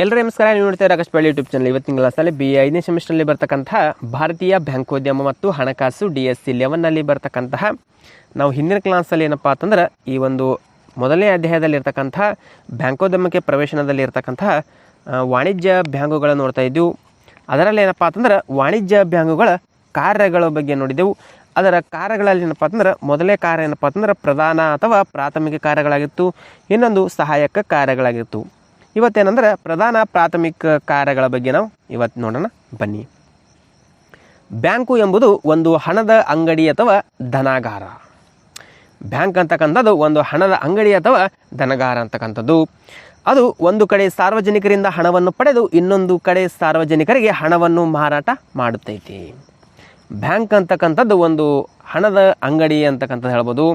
ಎಲ್ಲರೂ ನಮಸ್ಕಾರ. ನೀವು ನೋಡ್ತಾ ಇರೋ ಆಗಸ್ಟ್ ಯೂಟ್ಯೂಬ್ ಚಾನಲ್ ಇವತ್ತಿನ ಕ್ಲಾಸಲ್ಲಿ ಬಿ ಐದನೇ ಸೆಮಿಸ್ಟರ್ನಲ್ಲಿ ಬರ್ತಕ್ಕಂತಹ ಭಾರತೀಯ ಬ್ಯಾಂಕೋದ್ಯಮ ಮತ್ತು ಹಣಕಾಸು ಡಿ ಎಸ್ ಸಿ ಲೆವೆನ್ನಲ್ಲಿ ಬರ್ತಕ್ಕಂತಹ ನಾವು ಹಿಂದಿನ ಕ್ಲಾಸಲ್ಲಿ ಏನಪ್ಪ ಅಂತಂದ್ರೆ ಈ ಒಂದು ಮೊದಲನೇ ಅಧ್ಯಾಯದಲ್ಲಿ ಇರ್ತಕ್ಕಂತಹ ಬ್ಯಾಂಕೋದ್ಯಮಕ್ಕೆ ಪ್ರವೇಶನದಲ್ಲಿ ಇರ್ತಕ್ಕಂತಹ ವಾಣಿಜ್ಯ ಬ್ಯಾಂಕುಗಳನ್ನು ನೋಡ್ತಾ ಇದ್ದೆವು. ಅದರಲ್ಲಿ ಏನಪ್ಪ ಅಂತಂದ್ರೆ ವಾಣಿಜ್ಯ ಬ್ಯಾಂಕುಗಳ ಕಾರ್ಯಗಳ ಬಗ್ಗೆ ನೋಡಿದೆವು ಅದರ ಕಾರ್ಯಗಳಲ್ಲಿ ಏನಪ್ಪ ಅಂತಂದ್ರೆ ಮೊದಲನೇ ಕಾರ್ಯ ಏನಪ್ಪ ಅಂತಂದ್ರೆ ಪ್ರಧಾನ ಅಥವಾ ಪ್ರಾಥಮಿಕ ಕಾರ್ಯಗಳಾಗಿತ್ತು. ಇನ್ನೊಂದು ಸಹಾಯಕ ಕಾರ್ಯಗಳಾಗಿತ್ತು. ಇವತ್ತೇನಂದ್ರೆ ಪ್ರಧಾನ ಪ್ರಾಥಮಿಕ ಕಾರ್ಯಗಳ ಬಗ್ಗೆ ನಾವು ಇವತ್ತು ನೋಡೋಣ. ಬನ್ನಿ. ಬ್ಯಾಂಕು ಎಂಬುದು ಒಂದು ಹಣದ ಅಂಗಡಿ ಅಥವಾ ಧನಾಗಾರ. ಬ್ಯಾಂಕ್ ಅಂತಕ್ಕಂಥದ್ದು ಒಂದು ಹಣದ ಅಂಗಡಿ ಅಥವಾ ಧನಗಾರ ಅಂತಕ್ಕಂಥದ್ದು. ಅದು ಒಂದು ಕಡೆ ಸಾರ್ವಜನಿಕರಿಂದ ಹಣವನ್ನು ಪಡೆದು ಇನ್ನೊಂದು ಕಡೆ ಸಾರ್ವಜನಿಕರಿಗೆ ಹಣವನ್ನು ಮಾರಾಟ ಮಾಡುತ್ತೈತಿ. ಬ್ಯಾಂಕ್ ಅಂತಕ್ಕಂಥದ್ದು ಒಂದು ಹಣದ ಅಂಗಡಿ ಅಂತಕ್ಕಂಥದ್ದು ಹೇಳ್ಬೋದು.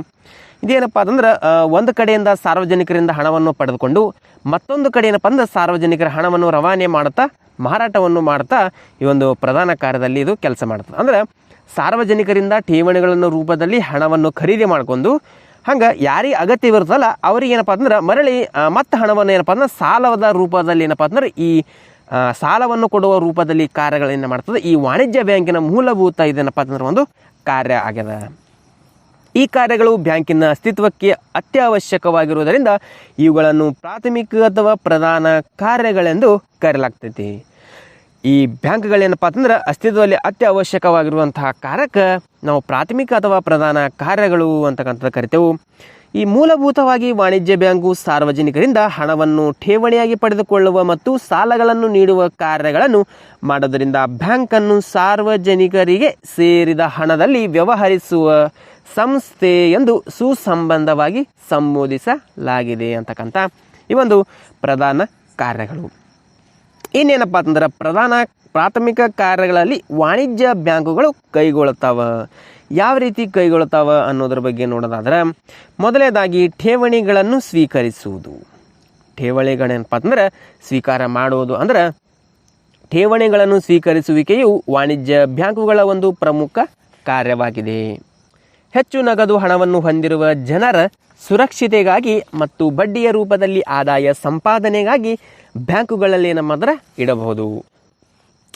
ಇದೇನಪ್ಪ ಅಂತಂದ್ರೆ ಆ, ಒಂದು ಕಡೆಯಿಂದ ಸಾರ್ವಜನಿಕರಿಂದ ಹಣವನ್ನು ಪಡೆದುಕೊಂಡು ಮತ್ತೊಂದು ಕಡೆ ಏನಪ್ಪ ಅಂದ್ರೆ ಸಾರ್ವಜನಿಕರ ಹಣವನ್ನು ರವಾನೆ ಮಾಡುತ್ತಾ ಮಾರಾಟವನ್ನು ಮಾಡ್ತಾ ಈ ಒಂದು ಪ್ರಧಾನ ಕಾರ್ಯದಲ್ಲಿ ಇದು ಕೆಲಸ ಮಾಡ್ತದೆ ಅಂದ್ರೆ ಸಾರ್ವಜನಿಕರಿಂದ ಠೇವಣಿಗಳನ್ನು ರೂಪದಲ್ಲಿ ಹಣವನ್ನು ಖರೀದಿ ಮಾಡಿಕೊಂಡು ಹಂಗೆ ಯಾರಿಗೆ ಅಗತ್ಯವಿರುತ್ತಲ್ಲ ಅವ್ರಿಗೆ ಏನಪ್ಪ ಅಂದ್ರೆ ಮರಳಿ ಮತ್ತೆ ಹಣವನ್ನು ಏನಪ್ಪ ಅಂದ್ರೆ ಸಾಲದ ರೂಪದಲ್ಲಿ ಏನಪ್ಪ ಅಂದ್ರೆ ಈ ಸಾಲವನ್ನು ಕೊಡುವ ರೂಪದಲ್ಲಿ ಕಾರ್ಯಗಳನ್ನ ಮಾಡ್ತದೆ. ಈ ವಾಣಿಜ್ಯ ಬ್ಯಾಂಕಿನ ಮೂಲಭೂತ ಇದೇನಪ್ಪ ಅಂದ್ರೆ ಒಂದು ಕಾರ್ಯ ಆಗ್ಯದ. ಈ ಕಾರ್ಯಗಳು ಬ್ಯಾಂಕಿನ ಅಸ್ತಿತ್ವಕ್ಕೆ ಅತ್ಯವಶ್ಯಕವಾಗಿರುವುದರಿಂದ ಇವುಗಳನ್ನು ಪ್ರಾಥಮಿಕ ಅಥವಾ ಪ್ರಧಾನ ಕಾರ್ಯಗಳೆಂದು ಕರೆಯಲಾಗ್ತೈತಿ. ಈ ಬ್ಯಾಂಕ್ಗಳೇನಪ್ಪ ಅಂತಂದ್ರೆ ಅಸ್ತಿತ್ವದಲ್ಲಿ ಅತ್ಯವಶ್ಯಕವಾಗಿರುವಂತಹ ಕಾರ್ಯಕ್ಕೆ ನಾವು ಪ್ರಾಥಮಿಕ ಅಥವಾ ಪ್ರಧಾನ ಕಾರ್ಯಗಳು ಅಂತಕ್ಕಂಥದ್ದು ಕರಿತೇವೆ. ಈ ಮೂಲಭೂತವಾಗಿ ವಾಣಿಜ್ಯ ಬ್ಯಾಂಕು ಸಾರ್ವಜನಿಕರಿಂದ ಹಣವನ್ನು ಠೇವಣಿಯಾಗಿ ಪಡೆದುಕೊಳ್ಳುವ ಮತ್ತು ಸಾಲಗಳನ್ನು ನೀಡುವ ಕಾರ್ಯಗಳನ್ನು ಮಾಡೋದರಿಂದ ಬ್ಯಾಂಕನ್ನು ಸಾರ್ವಜನಿಕರಿಗೆ ಸೇರಿದ ಹಣದಲ್ಲಿ ವ್ಯವಹರಿಸುವ ಸಂಸ್ಥೆ ಎಂದು ಸುಸಂಬಂಧವಾಗಿ ಸಂಬೋಧಿಸಲಾಗಿದೆ ಅಂತಕ್ಕಂಥ ಈ ಒಂದು ಪ್ರಧಾನ ಕಾರ್ಯಗಳು. ಇನ್ನೇನಪ್ಪ ಅಂತಂದ್ರೆ ಪ್ರಧಾನ ಪ್ರಾಥಮಿಕ ಕಾರ್ಯಗಳಲ್ಲಿ ವಾಣಿಜ್ಯ ಬ್ಯಾಂಕುಗಳು ಕೈಗೊಳ್ತಾವ ಯಾವ ರೀತಿ ಕೈಗೊಳ್ತಾವ ಅನ್ನೋದ್ರ ಬಗ್ಗೆ ನೋಡೋದಾದ್ರೆ ಮೊದಲನೇದಾಗಿ ಠೇವಣಿಗಳನ್ನು ಸ್ವೀಕರಿಸುವುದು. ಠೇವಣಿಗಳೇನಪ್ಪ ಅಂತಂದ್ರೆ ಸ್ವೀಕಾರ ಮಾಡುವುದು. ಅಂದ್ರೆ ಠೇವಣಿಗಳನ್ನು ಸ್ವೀಕರಿಸುವಿಕೆಯು ವಾಣಿಜ್ಯ ಬ್ಯಾಂಕುಗಳ ಒಂದು ಪ್ರಮುಖ ಕಾರ್ಯವಾಗಿದೆ. ಹೆಚ್ಚು ನಗದು ಹಣವನ್ನು ಹೊಂದಿರುವ ಜನರ ಸುರಕ್ಷತೆಗಾಗಿ ಮತ್ತು ಬಡ್ಡಿಯ ರೂಪದಲ್ಲಿ ಆದಾಯ ಸಂಪಾದನೆಗಾಗಿ ಬ್ಯಾಂಕುಗಳಲ್ಲಿ ನಮ್ಮದರ ಇಡಬಹುದು.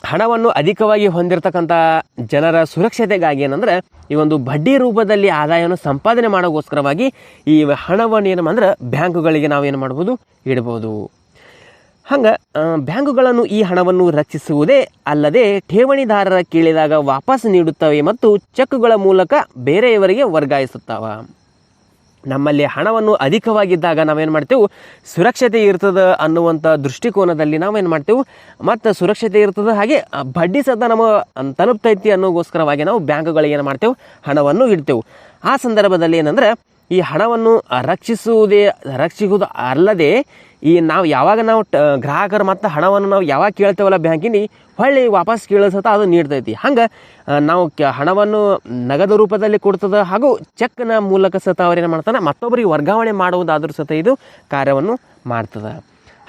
ಹಣವನ್ನು ಅಧಿಕವಾಗಿ ಹೊಂದಿರತಕ್ಕಂಥ ಜನರ ಸುರಕ್ಷತೆಗಾಗಿ ಏನಂದ್ರೆ, ಈ ಒಂದು ಬಡ್ಡಿ ರೂಪದಲ್ಲಿ ಆದಾಯವನ್ನು ಸಂಪಾದನೆ ಮಾಡೋಕ್ಕೋಸ್ಕರವಾಗಿ ಈ ಹಣವನ್ನು ಏನಂದ್ರೆ ಬ್ಯಾಂಕುಗಳಿಗೆ ನಾವು ಏನು ಮಾಡ್ಬೋದು ಇಡ್ಬೋದು ಹಂಗೆ ಬ್ಯಾಂಕುಗಳನ್ನು ಈ ಹಣವನ್ನು ರಕ್ಷಿಸುವುದೇ ಅಲ್ಲದೆ ಠೇವಣಿದಾರರ ಕೇಳಿದಾಗ ವಾಪಸ್ ನೀಡುತ್ತವೆ ಮತ್ತು ಚೆಕ್ಗಳ ಮೂಲಕ ಬೇರೆಯವರಿಗೆ ವರ್ಗಾಯಿಸುತ್ತವೆ. ನಮ್ಮಲ್ಲಿ ಹಣವನ್ನು ಅಧಿಕವಾಗಿದ್ದಾಗ ನಾವೇನು ಮಾಡ್ತೇವೆ? ಸುರಕ್ಷತೆ ಇರ್ತದೆ ಅನ್ನುವಂಥ ದೃಷ್ಟಿಕೋನದಲ್ಲಿ ನಾವೇನು ಮಾಡ್ತೇವೆ? ಮತ್ತು ಸುರಕ್ಷತೆ ಇರ್ತದೆ ಹಾಗೆ ಬಡ್ಡಿ ಸದ ನಮ್ಮ ತಲುಪ್ತೈತಿ ಅನ್ನೋಗೋಸ್ಕರವಾಗಿ ನಾವು ಬ್ಯಾಂಕುಗಳಿಗೆ ಏನು ಮಾಡ್ತೇವೆ? ಹಣವನ್ನು ಇಡ್ತೇವೆ. ಆ ಸಂದರ್ಭದಲ್ಲಿ ಏನಂದ್ರೆ, ಈ ಹಣವನ್ನು ರಕ್ಷಿಸುವುದೇ, ರಕ್ಷಿಸುವುದು ಅಲ್ಲದೆ ಈ ನಾವು ಯಾವಾಗ ನಾವು ಟ, ಗ್ರಾಹಕರು ಮತ್ತು ಹಣವನ್ನು ನಾವು ಯಾವಾಗ ಕೇಳ್ತೇವಲ್ಲ ಬ್ಯಾಂಕಿನ ಹೊಳ್ಳಿ ವಾಪಸ್ ಕೇಳಿಸತ ಅದು ನೀಡ್ತೈತಿ. ಹಂಗೆ ನಾವು ಕ, ಹಣವನ್ನು ನಗದು ರೂಪದಲ್ಲಿ ಕೊಡ್ತದೆ ಹಾಗೂ ಚೆಕ್ನ ಮೂಲಕ ಸತ ಅವ್ರೇನು ಮಾಡ್ತಾನೆ, ಮತ್ತೊಬ್ಬರಿಗೆ ವರ್ಗಾವಣೆ ಮಾಡುವುದಾದ್ರೂ ಸತ ಇದು ಕಾರ್ಯವನ್ನು ಮಾಡ್ತದೆ.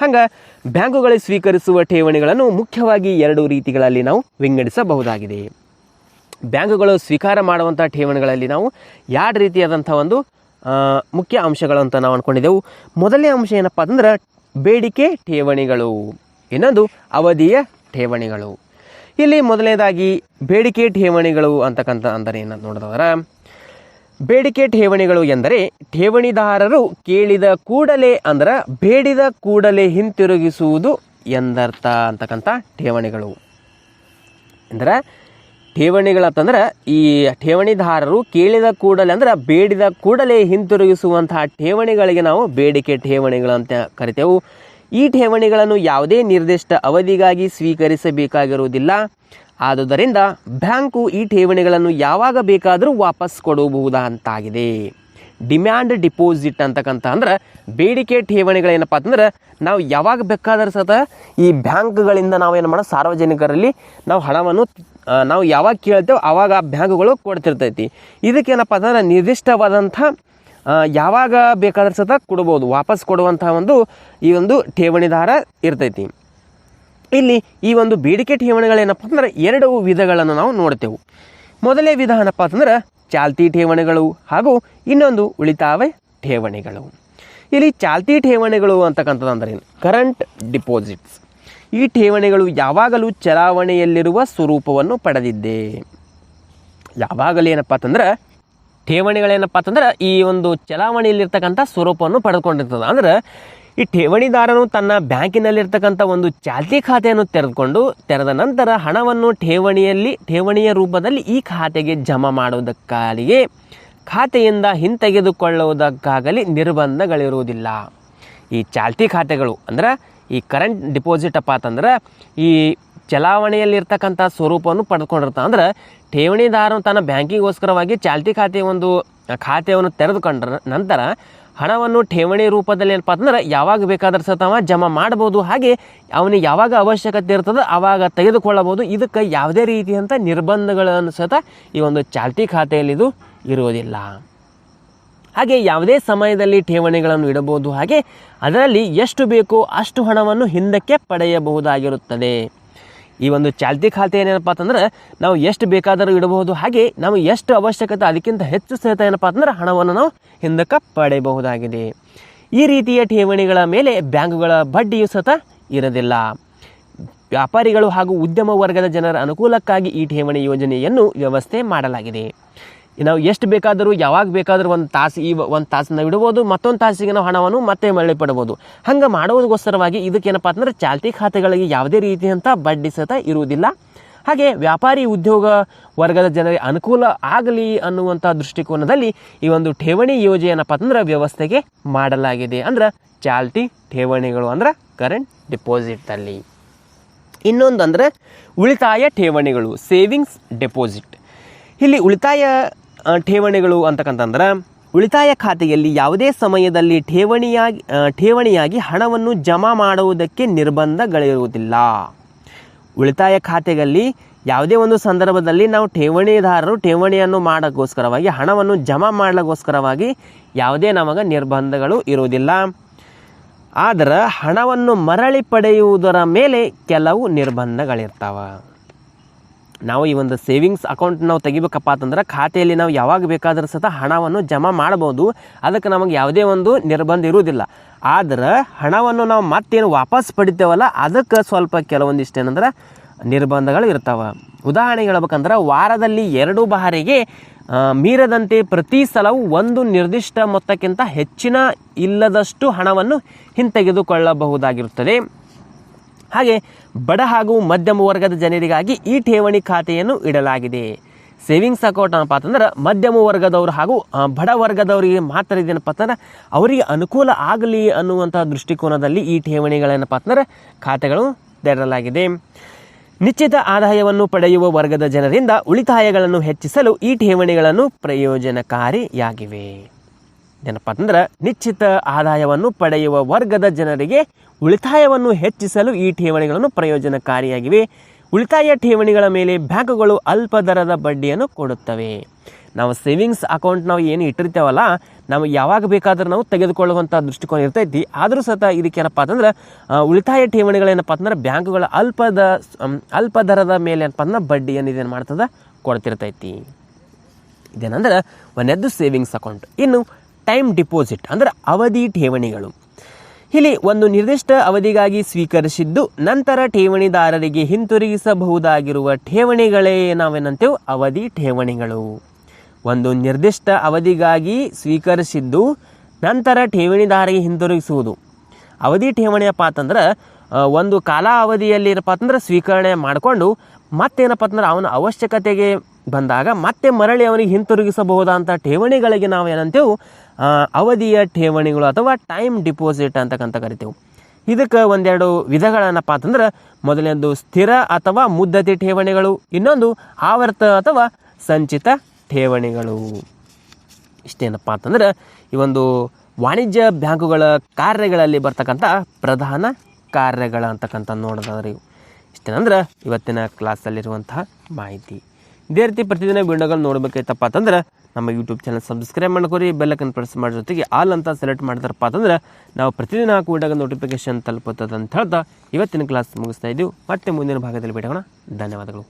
ಹಂಗೆ, ಬ್ಯಾಂಕುಗಳು ಸ್ವೀಕರಿಸುವ ಠೇವಣಿಗಳನ್ನು ಮುಖ್ಯವಾಗಿ ಎರಡು ರೀತಿಗಳಲ್ಲಿ ನಾವು ವಿಂಗಡಿಸಬಹುದಾಗಿದೆ. ಬ್ಯಾಂಕುಗಳು ಸ್ವೀಕಾರ ಮಾಡುವಂಥ ಠೇವಣಿಗಳಲ್ಲಿ ನಾವು ಎರಡು ರೀತಿಯಾದಂಥ ಒಂದು ಮುಖ್ಯ ಅಂಶಗಳು ಅಂತ ನಾವು ಅಂದ್ಕೊಂಡಿದ್ದೆವು ಮೊದಲನೇ ಅಂಶ ಏನಪ್ಪ ಅಂದ್ರೆ ಬೇಡಿಕೆ ಠೇವಣಿಗಳು. ಇನ್ನೊಂದು ಅವಧಿಯ ಠೇವಣಿಗಳು. ಇಲ್ಲಿ ಮೊದಲನೇದಾಗಿ ಬೇಡಿಕೆ ಠೇವಣಿಗಳು ಅಂತಕ್ಕಂಥ ಅಂದರೆ ಏನಂತ ನೋಡಿದ್ರೆ ಬೇಡಿಕೆ ಠೇವಣಿಗಳು ಎಂದರೆ ಠೇವಣಿದಾರರು ಕೇಳಿದ ಕೂಡಲೇ ಅಂದ್ರೆ ಬೇಡಿದ ಕೂಡಲೇ ಹಿಂತಿರುಗಿಸುವುದು ಎಂದರ್ಥ ಅಂತಕ್ಕಂಥ ಠೇವಣಿಗಳು. ಅಂದ್ರೆ ಠೇವಣಿಗಳಂತಂದ್ರೆ ಈ ಠೇವಣಿದಾರರು ಕೇಳಿದ ಕೂಡಲೇ ಅಂದ್ರೆ ಬೇಡಿದ ಕೂಡಲೇ ಹಿಂತಿರುಗಿಸುವಂತಹ ಠೇವಣಿಗಳಿಗೆ ನಾವು ಬೇಡಿಕೆ ಠೇವಣಿಗಳಂತ ಕರಿತೇವೆ. ಈ ಠೇವಣಿಗಳನ್ನು ಯಾವುದೇ ನಿರ್ದಿಷ್ಟ ಅವಧಿಗಾಗಿ ಸ್ವೀಕರಿಸಬೇಕಾಗಿರುವುದಿಲ್ಲ. ಆದುದರಿಂದ ಬ್ಯಾಂಕು ಈ ಠೇವಣಿಗಳನ್ನು ಯಾವಾಗ ಬೇಕಾದರೂ ವಾಪಸ್ ಕೊಡಬಹುದಂತಾಗಿದೆ ಡಿಮ್ಯಾಂಡ್ ಡಿಪಾಸಿಟ್ ಅಂತಕ್ಕಂಥ ಅಂದ್ರೆ ಬೇಡಿಕೆ ಠೇವಣಿಗಳೇನಪ್ಪ ಅಂತಂದ್ರೆ ನಾವು ಯಾವಾಗ ಬೇಕಾದರೂ ಸತ ಈ ಬ್ಯಾಂಕ್ಗಳಿಂದ ನಾವು ಏನು ಮಾಡೋ ಸಾರ್ವಜನಿಕರಲ್ಲಿ ನಾವು ಹಣವನ್ನು ನಾವು ಯಾವಾಗ ಕೇಳ್ತೇವೆ ಆವಾಗ ಆ ಬ್ಯಾಂಕ್ಗಳು ಕೊಡ್ತಿರ್ತೈತಿ. ಇದಕ್ಕೇನಪ್ಪ ಅಂದ್ರೆ ನಿರ್ದಿಷ್ಟವಾದಂಥ ಯಾವಾಗ ಬೇಕಾದ್ರೆ ಸತ ಕೊಡ್ಬೋದು, ವಾಪಸ್ ಕೊಡುವಂಥ ಒಂದು ಈ ಒಂದು ಠೇವಣಿದಾರ ಇರ್ತೈತಿ. ಇಲ್ಲಿ ಈ ಒಂದು ಬೇಡಿಕೆ ಠೇವಣಿಗಳೇನಪ್ಪ ಅಂದ್ರೆ ಎರಡು ವಿಧಗಳನ್ನು ನಾವು ನೋಡ್ತೇವೆ. ಮೊದಲೇ ವಿಧ ಏನಪ್ಪ ಅಂತಂದ್ರೆ ಚಾಲ್ತಿ ಠೇವಣಿಗಳು ಹಾಗೂ ಇನ್ನೊಂದು ಉಳಿತಾವೆ ಠೇವಣಿಗಳು. ಇಲ್ಲಿ ಚಾಲ್ತಿ ಠೇವಣಿಗಳು ಅಂತಕ್ಕಂಥದ್ದು ಅಂದ್ರೇನು ಕರೆಂಟ್ ಡಿಪಾಸಿಟ್ಸ್ ಈ ಠೇವಣಿಗಳು ಯಾವಾಗಲೂ ಚಲಾವಣೆಯಲ್ಲಿರುವ ಸ್ವರೂಪವನ್ನು ಪಡೆದಿದ್ದೆ. ಯಾವಾಗಲೂ ಏನಪ್ಪ ಅಂತಂದ್ರೆ, ಠೇವಣಿಗಳೇನಪ್ಪ ಅಂತಂದ್ರೆ ಈ ಒಂದು ಚಲಾವಣೆಯಲ್ಲಿರ್ತಕ್ಕಂಥ ಸ್ವರೂಪವನ್ನು ಪಡೆದುಕೊಂಡಿರ್ತದೆ. ಅಂದ್ರೆ ಈ ಠೇವಣಿದಾರನು ತನ್ನ ಬ್ಯಾಂಕಿನಲ್ಲಿರ್ತಕ್ಕಂಥ ಒಂದು ಚಾಲ್ತಿ ಖಾತೆಯನ್ನು ತೆರೆದುಕೊಂಡು ತೆರೆದ ನಂತರ ಹಣವನ್ನು ಠೇವಣಿಯಲ್ಲಿ, ಠೇವಣಿಯ ರೂಪದಲ್ಲಿ ಈ ಖಾತೆಗೆ ಜಮಾ ಮಾಡುವುದಕ್ಕಾಗಿಯೇ ಖಾತೆಯಿಂದ ಹಿಂತೆಗೆದುಕೊಳ್ಳುವುದಕ್ಕಾಗಲಿ ನಿರ್ಬಂಧಗಳಿರುವುದಿಲ್ಲ. ಈ ಚಾಲ್ತಿ ಖಾತೆಗಳು ಅಂದ್ರೆ ಈ ಕರೆಂಟ್ ಡಿಪಾಸಿಟ್ ಅಪ್ಪ ಅಂತಂದ್ರೆ ಈ ಚಲಾವಣೆಯಲ್ಲಿರ್ತಕ್ಕಂಥ ಸ್ವರೂಪವನ್ನು ಪಡೆದುಕೊಂಡಿರ್ತಾನೆ ಅಂದ್ರೆ ಠೇವಣಿದಾರನು ತನ್ನ ಬ್ಯಾಂಕಿಗೋಸ್ಕರವಾಗಿ ಚಾಲ್ತಿ ಖಾತೆ ಒಂದು ಖಾತೆಯನ್ನು ತೆರೆದುಕೊಂಡ್ರ ನಂತರ ಹಣವನ್ನು ಠೇವಣಿ ರೂಪದಲ್ಲಿ ಏನಪ್ಪ ಅಂತಂದ್ರೆ ಯಾವಾಗ ಬೇಕಾದ್ರೆ ಸಹ ಅವ ಜಮಾ ಮಾಡ್ಬೋದು. ಹಾಗೆ ಅವನಿಗೆ ಯಾವಾಗ ಅವಶ್ಯಕತೆ ಇರ್ತದೆ ಆವಾಗ ತೆಗೆದುಕೊಳ್ಳಬಹುದು. ಇದಕ್ಕೆ ಯಾವುದೇ ರೀತಿಯಂಥ ನಿರ್ಬಂಧಗಳನ್ನು ಸತ ಈ ಒಂದು ಚಾಲ್ತಿ ಖಾತೆಯಲ್ಲಿ ಇದು ಇರುವುದಿಲ್ಲ. ಹಾಗೆ ಯಾವುದೇ ಸಮಯದಲ್ಲಿ ಠೇವಣಿಗಳನ್ನು ಇಡಬಹುದು. ಹಾಗೆ ಅದರಲ್ಲಿ ಎಷ್ಟು ಬೇಕೋ ಅಷ್ಟು ಹಣವನ್ನು ಹಿಂದಕ್ಕೆ ಪಡೆಯಬಹುದಾಗಿರುತ್ತದೆ. ಈ ಒಂದು ಚಾಲ್ತಿ ಖಾತೆ ಏನೇನಪ್ಪ ಅಂತಂದ್ರೆ ನಾವು ಎಷ್ಟು ಬೇಕಾದರೂ ಇಡಬಹುದು, ಹಾಗೆ ನಾವು ಎಷ್ಟು ಅವಶ್ಯಕತೆ ಅದಕ್ಕಿಂತ ಹೆಚ್ಚು ಸಹಿತ ಏನಪ್ಪ ಅಂತಂದ್ರೆ ಹಣವನ್ನು ನಾವು ಹಿಂದಕ್ಕೆ ಪಡೆಯಬಹುದಾಗಿದೆ. ಈ ರೀತಿಯ ಠೇವಣಿಗಳ ಮೇಲೆ ಬ್ಯಾಂಕುಗಳ ಬಡ್ಡಿಯು ಸತ ಇರೋದಿಲ್ಲ. ವ್ಯಾಪಾರಿಗಳು ಹಾಗೂ ಉದ್ಯಮ ವರ್ಗದ ಜನರ ಅನುಕೂಲಕ್ಕಾಗಿ ಈ ಠೇವಣಿ ಯೋಜನೆಯನ್ನು ವ್ಯವಸ್ಥೆ ಮಾಡಲಾಗಿದೆ. ನಾವು ಎಷ್ಟು ಬೇಕಾದರೂ, ಯಾವಾಗ ಬೇಕಾದರೂ ಒಂದು ತಾಸು ಈ ಒಂದು ತಾಸನ್ನ ಇಡ್ಬೋದು ಮತ್ತೊಂದು ತಾಸಿಗೆ ನಾವು ಹಣವನ್ನು ಮತ್ತೆ ಮರಳಿ ಪಡ್ಬೋದು ಹಂಗೆ ಮಾಡೋದಕ್ಕೋಸ್ಕರವಾಗಿ ಇದಕ್ಕೇನಪ್ಪ ಅಂತಂದ್ರೆ ಚಾಲ್ತಿ ಖಾತೆಗಳಿಗೆ ಯಾವುದೇ ರೀತಿಯಂಥ ಬಡ್ಡಿ ಸಹಿತ ಇರುವುದಿಲ್ಲ. ಹಾಗೆ ವ್ಯಾಪಾರಿ ಉದ್ಯೋಗ ವರ್ಗದ ಜನರಿಗೆ ಅನುಕೂಲ ಆಗಲಿ ಅನ್ನುವಂಥ ದೃಷ್ಟಿಕೋನದಲ್ಲಿ ಈ ಒಂದು ಠೇವಣಿ ಯೋಜನೆ ಏನಪ್ಪ ಅಂತಂದ್ರೆ ವ್ಯವಸ್ಥೆಗೆ ಮಾಡಲಾಗಿದೆ. ಅಂದ್ರೆ ಚಾಲ್ತಿ ಠೇವಣಿಗಳು ಅಂದ್ರೆ ಕರೆಂಟ್ ಡಿಪಾಸಿಟಲ್ಲಿ ಇನ್ನೊಂದು ಅಂದರೆ ಉಳಿತಾಯ ಠೇವಣಿಗಳು ಸೇವಿಂಗ್ಸ್ ಡೆಪಾಸಿಟ್ ಇಲ್ಲಿ ಉಳಿತಾಯ ಠೇವಣಿಗಳು ಅಂತಕ್ಕಂತಂದ್ರೆ ಉಳಿತಾಯ ಖಾತೆಯಲ್ಲಿ ಯಾವುದೇ ಸಮಯದಲ್ಲಿ ಠೇವಣಿಯಾಗಿ ಠೇವಣಿಯಾಗಿ ಹಣವನ್ನು ಜಮಾ ಮಾಡುವುದಕ್ಕೆ ನಿರ್ಬಂಧಗಳಿರುವುದಿಲ್ಲ. ಉಳಿತಾಯ ಖಾತೆಯಲ್ಲಿ ಯಾವುದೇ ಒಂದು ಸಂದರ್ಭದಲ್ಲಿ ನಾವು ಠೇವಣಿದಾರರು ಠೇವಣಿಯನ್ನು ಮಾಡೋಕ್ಕೋಸ್ಕರವಾಗಿ, ಹಣವನ್ನು ಜಮಾ ಮಾಡಲಿಕ್ಕೋಸ್ಕರವಾಗಿ ಯಾವುದೇ ನಮಗೆ ನಿರ್ಬಂಧಗಳು ಇರುವುದಿಲ್ಲ. ಆದರೆ ಹಣವನ್ನು ಮರಳಿ ಪಡೆಯುವುದರ ಮೇಲೆ ಕೆಲವು ನಿರ್ಬಂಧಗಳಿರ್ತಾವೆ. ನಾವು ಈ ಒಂದು ಸೇವಿಂಗ್ಸ್ ಅಕೌಂಟ್ ನಾವು ತೆಗಿಬೇಕಪ್ಪ ಅಂತಂದ್ರೆ ಖಾತೆಯಲ್ಲಿ ನಾವು ಯಾವಾಗ ಬೇಕಾದರೂ ಸಹ ಹಣವನ್ನು ಜಮಾ ಮಾಡ್ಬೋದು. ಅದಕ್ಕೆ ನಮಗೆ ಯಾವುದೇ ಒಂದು ನಿರ್ಬಂಧ ಇರುವುದಿಲ್ಲ. ಆದ್ರೆ ಹಣವನ್ನು ನಾವು ಮತ್ತೇನು ವಾಪಸ್ ಪಡಿತೇವಲ್ಲ, ಅದಕ್ಕೆ ಸ್ವಲ್ಪ ಕೆಲವೊಂದಿಷ್ಟು ಏನಂದ್ರೆ ನಿರ್ಬಂಧಗಳು ಇರ್ತಾವ. ಉದಾಹರಣೆಗೆ ಹೇಳ್ಬೇಕಂದ್ರೆ ವಾರದಲ್ಲಿ ಎರಡು ಬಾರಿಗೆ ಮೀರದಂತೆ ಪ್ರತಿ ಸಲವೂ ಒಂದು ನಿರ್ದಿಷ್ಟ ಮೊತ್ತಕ್ಕಿಂತ ಹೆಚ್ಚಿನ ಇಲ್ಲದಷ್ಟು ಹಣವನ್ನು ಹಿಂತೆಗೆದುಕೊಳ್ಳಬಹುದಾಗಿರುತ್ತದೆ. ಹಾಗೆ ಬಡ ಹಾಗೂ ಮಧ್ಯಮ ವರ್ಗದ ಜನರಿಗಾಗಿ ಈ ಠೇವಣಿ ಖಾತೆಯನ್ನು ಇಡಲಾಗಿದೆ. ಸೇವಿಂಗ್ಸ್ ಅಕೌಂಟ್ ಏನಪ್ಪ ಅಂತಂದ್ರೆ ಮಧ್ಯಮ ವರ್ಗದವರು ಹಾಗೂ ಬಡ ವರ್ಗದವರಿಗೆ ಮಾತ್ರ ಇದೇನಪ್ಪ ಅಂತಂದ್ರೆ ಅವರಿಗೆ ಅನುಕೂಲ ಆಗಲಿ ಅನ್ನುವಂಥ ದೃಷ್ಟಿಕೋನದಲ್ಲಿ ಈ ಠೇವಣಿಗಳೇನಪ್ಪ ಅಂತಂದ್ರೆ ಖಾತೆಗಳು ತೆರಲಾಗಿದೆ ನಿಶ್ಚಿತ ಆದಾಯವನ್ನು ಪಡೆಯುವ ವರ್ಗದ ಜನರಿಂದ ಉಳಿತಾಯಗಳನ್ನು ಹೆಚ್ಚಿಸಲು ಈ ಠೇವಣಿಗಳನ್ನು ಪ್ರಯೋಜನಕಾರಿಯಾಗಿವೆ. ಏನಪ್ಪ ಅಂತಂದ್ರೆ ನಿಶ್ಚಿತ ಆದಾಯವನ್ನು ಪಡೆಯುವ ವರ್ಗದ ಜನರಿಗೆ ಉಳಿತಾಯವನ್ನು ಹೆಚ್ಚಿಸಲು ಈ ಠೇವಣಿಗಳನ್ನು ಪ್ರಯೋಜನಕಾರಿಯಾಗಿವೆ. ಉಳಿತಾಯ ಠೇವಣಿಗಳ ಮೇಲೆ ಬ್ಯಾಂಕುಗಳು ಅಲ್ಪ ದರದ ಬಡ್ಡಿಯನ್ನು ಕೊಡುತ್ತವೆ. ನಾವು ಸೇವಿಂಗ್ಸ್ ಅಕೌಂಟ್ ನಾವು ಏನು ಇಟ್ಟಿರ್ತೇವಲ್ಲ ನಾವು ಯಾವಾಗ ಬೇಕಾದರೂ ನಾವು ತೆಗೆದುಕೊಳ್ಳುವಂಥ ದೃಷ್ಟಿಕೋನ ಇರ್ತೈತಿ. ಆದರೂ ಸಹ ಇದಕ್ಕೇನಪ್ಪ ಅಂತಂದ್ರೆ ಉಳಿತಾಯ ಠೇವಣಿಗಳೇನಪ್ಪ ಅಂತಂದ್ರೆ ಬ್ಯಾಂಕುಗಳ ಅಲ್ಪದ ಅಲ್ಪ ದರದ ಮೇಲೆ ಏನಪ್ಪ ಅಂದ್ರೆ ಬಡ್ಡಿಯನ್ನು ಇದೇನು ಮಾಡ್ತದೆ, ಕೊಡ್ತಿರ್ತೈತಿ. ಇದೇನಂದ್ರೆ ಒಂದೆದ್ದು ಸೇವಿಂಗ್ಸ್ ಅಕೌಂಟ್. ಇನ್ನು ಟೈಮ್ ಡಿಪಾಸಿಟ್ ಅಂದ್ರೆ ಅವಧಿ ಠೇವಣಿಗಳು. ಇಲ್ಲಿ ಒಂದು ನಿರ್ದಿಷ್ಟ ಅವಧಿಗಾಗಿ ಸ್ವೀಕರಿಸಿದ್ದು ನಂತರ ಠೇವಣಿದಾರರಿಗೆ ಹಿಂತಿರುಗಿಸಬಹುದಾಗಿರುವ ಠೇವಣಿಗಳೇ ನಾವೇನಂತೇವೆ ಅವಧಿ ಠೇವಣಿಗಳು. ಒಂದು ನಿರ್ದಿಷ್ಟ ಅವಧಿಗಾಗಿ ಸ್ವೀಕರಿಸಿದ್ದು ನಂತರ ಠೇವಣಿದಾರರಿಗೆ ಹಿಂತಿರುಗಿಸುವುದು. ಅವಧಿ ಠೇವಣಿಯಪ್ಪ ಅಂತಂದ್ರೆ ಒಂದು ಕಾಲಾವಧಿಯಲ್ಲಿ ಏನಪ್ಪ ಅಂತಂದ್ರೆ ಸ್ವೀಕರಣೆ ಮಾಡಿಕೊಂಡು ಮತ್ತೇನಪ್ಪ ಅಂತಂದ್ರೆ ಅವನ ಅವಶ್ಯಕತೆಗೆ ಬಂದಾಗ ಮತ್ತೆ ಮರಳಿ ಅವನಿಗೆ ಹಿಂತಿರುಗಿಸಬಹುದಾದಂಥ ಠೇವಣಿಗಳಿಗೆ ನಾವು ಏನಂತೇವೆ ಅವಧಿಯ ಠೇವಣಿಗಳು ಅಥವಾ ಟೈಮ್ ಡಿಪಾಸಿಟ್ ಅಂತಕ್ಕಂಥ ಕರಿತೇವೆ. ಇದಕ್ಕೆ ಒಂದೆರಡು ವಿಧಗಳೇನಪ್ಪ ಅಂತಂದ್ರೆ ಮೊದಲನೇದು ಸ್ಥಿರ ಅಥವಾ ಮುದ್ದತಿ ಠೇವಣಿಗಳು, ಇನ್ನೊಂದು ಆವರ್ತ ಅಥವಾ ಸಂಚಿತ ಠೇವಣಿಗಳು. ಇಷ್ಟೇನಪ್ಪ ಅಂತಂದ್ರೆ ಈ ಒಂದು ವಾಣಿಜ್ಯ ಬ್ಯಾಂಕುಗಳ ಕಾರ್ಯಗಳಲ್ಲಿ ಬರ್ತಕ್ಕಂಥ ಪ್ರಧಾನ ಕಾರ್ಯಗಳ ಅಂತಕ್ಕಂಥ ನೋಡೋದಾದ್ರೆ ಇವು. ಇಷ್ಟೇನಂದ್ರೆ ಇವತ್ತಿನ ಕ್ಲಾಸಲ್ಲಿರುವಂತಹ ಮಾಹಿತಿ. ಇದೇ ರೀತಿ ಪ್ರತಿದಿನ ವಿಡಿಯೋಗಳು ನೋಡಬೇಕಾಯ್ತಪ್ಪ ಅಂತಂದ್ರೆ ನಮ್ಮ ಯೂಟ್ಯೂಬ್ ಚಾನಲ್ ಸಬ್ಸ್ಕ್ರೈಬ್ ಮಾಡ್ಕೊರಿ ಬೆಲ್ಲಕ್ಕನ್ನು ಪ್ರೆಸ್ ಮಾಡೋ ಜೊತೆಗೆ ಆಲ್ ಅಂತ ಸೆಲೆಕ್ಟ್ ಮಾಡ್ತಾರಪ್ಪ ಅಂತಂದ್ರೆ ನಾವು ಪ್ರತಿದಿನ ಹಾಕುವಾಗ ನೋಟಿಫಿಕೇಶನ್ ತಲುಪುತ್ತದೆ ಅಂತ ಹೇಳ್ತಾ ಇವತ್ತಿನ ಕ್ಲಾಸ್ ಮುಗಿಸ್ತಾ ಇದ್ದೀವಿ ಮತ್ತೆ ಮುಂದಿನ ಭಾಗದಲ್ಲಿ ಬಿಡೋಣ ಧನ್ಯವಾದಗಳು.